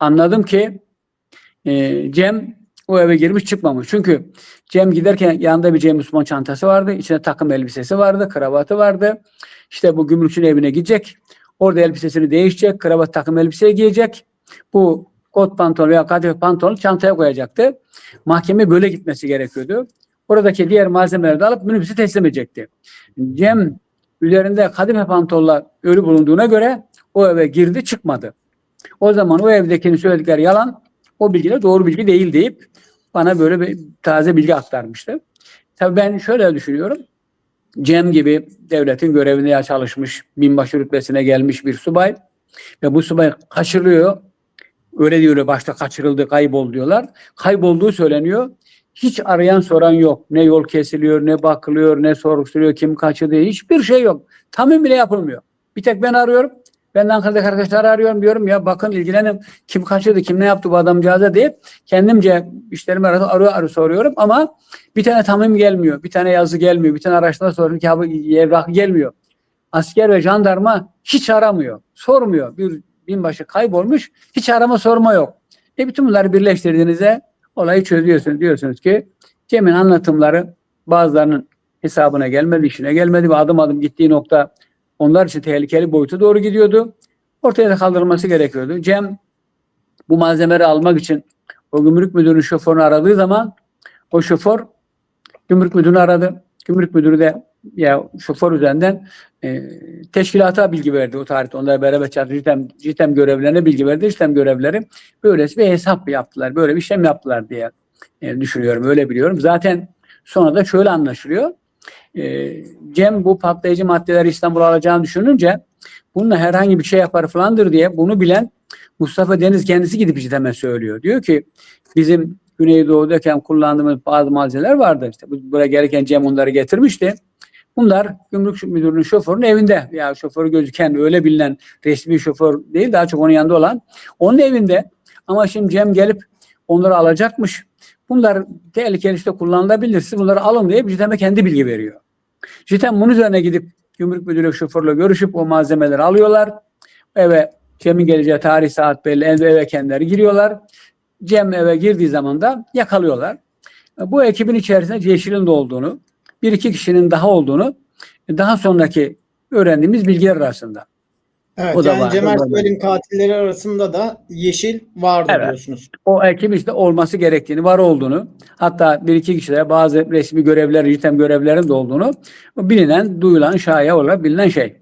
anladım ki e, Cem o eve girmiş çıkmamış. Çünkü Cem giderken yanında bir Cem Osman çantası vardı. İçinde takım elbisesi vardı, kravatı vardı. İşte bu gümrükçünün evine gidecek. Orada elbisesini değişecek, kravat takım elbise giyecek. Bu kot pantolon veya kadife pantolonu çantaya koyacaktı. Mahkeme böyle gitmesi gerekiyordu. Oradaki diğer malzemeleri de alıp minibüse teslim edecekti. Cem üzerinde kadife pantolonla ölü bulunduğuna göre o eve girdi çıkmadı. O zaman o evdekinin söyledikleri yalan, o bilgiler doğru bilgi değil deyip bana böyle bir taze bilgi aktarmıştı. Tabii ben şöyle düşünüyorum. Cem gibi devletin görevine çalışmış, binbaşı rütbesine gelmiş bir subay ve bu subay kaçırılıyor. Öyle diyor başta kaçırıldı, kayboldu diyorlar. Kaybolduğu söyleniyor. Hiç arayan soran yok. Ne yol kesiliyor, ne bakılıyor, ne soruşturuyor, kim kaçırdı, hiçbir şey yok. Tamim bile yapılmıyor. Bir tek ben arıyorum. Ben de Ankara'daki arkadaşları arıyorum diyorum ya bakın ilgilenin kim kaçırdı kim ne yaptı bu adamcağıza deyip kendimce işlerimi arada arıyor arıyor soruyorum ama bir tane tamim gelmiyor. Bir tane yazı gelmiyor. Bir tane araştırma soruyorum ki abi evrak gelmiyor. Asker ve jandarma hiç aramıyor. Sormuyor. Bir binbaşı kaybolmuş. Hiç arama sorma yok. E bütün bunları birleştirdiğinizde olayı çözüyorsunuz. Diyorsunuz ki Cem'in anlatımları bazılarının hesabına gelmedi, işine gelmedi ve adım adım gittiği nokta onlar için tehlikeli boyuta doğru gidiyordu. Ortaya da kaldırılması gerekiyordu. Cem bu malzemeleri almak için o gümrük müdürünün şoförünü aradığı zaman o şoför gümrük müdürünü aradı. Gümrük müdürü de ya şoför üzerinden e, teşkilata bilgi verdi o tarihte. Onlar beraber çalıştı. JITEM, JITEM görevlilerine bilgi verdi. JITEM görevlileri böylesi bir hesap yaptılar. Böyle bir işlem yaptılar diye e, düşünüyorum. Öyle biliyorum. Zaten sonra da şöyle anlaşılıyor. E, Cem bu patlayıcı maddeleri İstanbul'a alacağını düşününce bununla herhangi bir şey yapar falandır diye bunu bilen Mustafa Deniz kendisi gidip JITEM'e söylüyor. Diyor ki bizim Güneydoğu'dayken kullandığımız bazı malzemeler vardı. İşte bu- buraya gelirken Cem onları getirmişti. Bunlar gümrük müdürünün şoförünün evinde. Ya şoförü gözüken öyle bilinen resmi şoför değil daha çok onun yanında olan. Onun evinde. Ama şimdi Cem gelip onları alacakmış. Bunlar tehlikeli işte kullanılabilir. Siz bunları alın diye JITEM'e kendi bilgi veriyor. JITEM bunun üzerine gidip gümrük müdürü şoförle görüşüp o malzemeleri alıyorlar. Eve Cem'in geleceği tarih saat belli eve, eve kendileri giriyorlar. Cem eve girdiği zaman da yakalıyorlar. Bu ekibin içerisinde Yeşil'in de olduğunu, bir iki kişinin daha olduğunu daha sonraki öğrendiğimiz bilgiler arasında. Evet, O da yani var, Cem o da var. Ersoy'un katilleri arasında da Yeşil vardı Evet. diyorsunuz. O ekip işte olması gerektiğini, var olduğunu, hatta bir iki kişide bazı resmi görevler, JITEM görevlerin de olduğunu bilinen, duyulan, şaya olarak bilinen şey.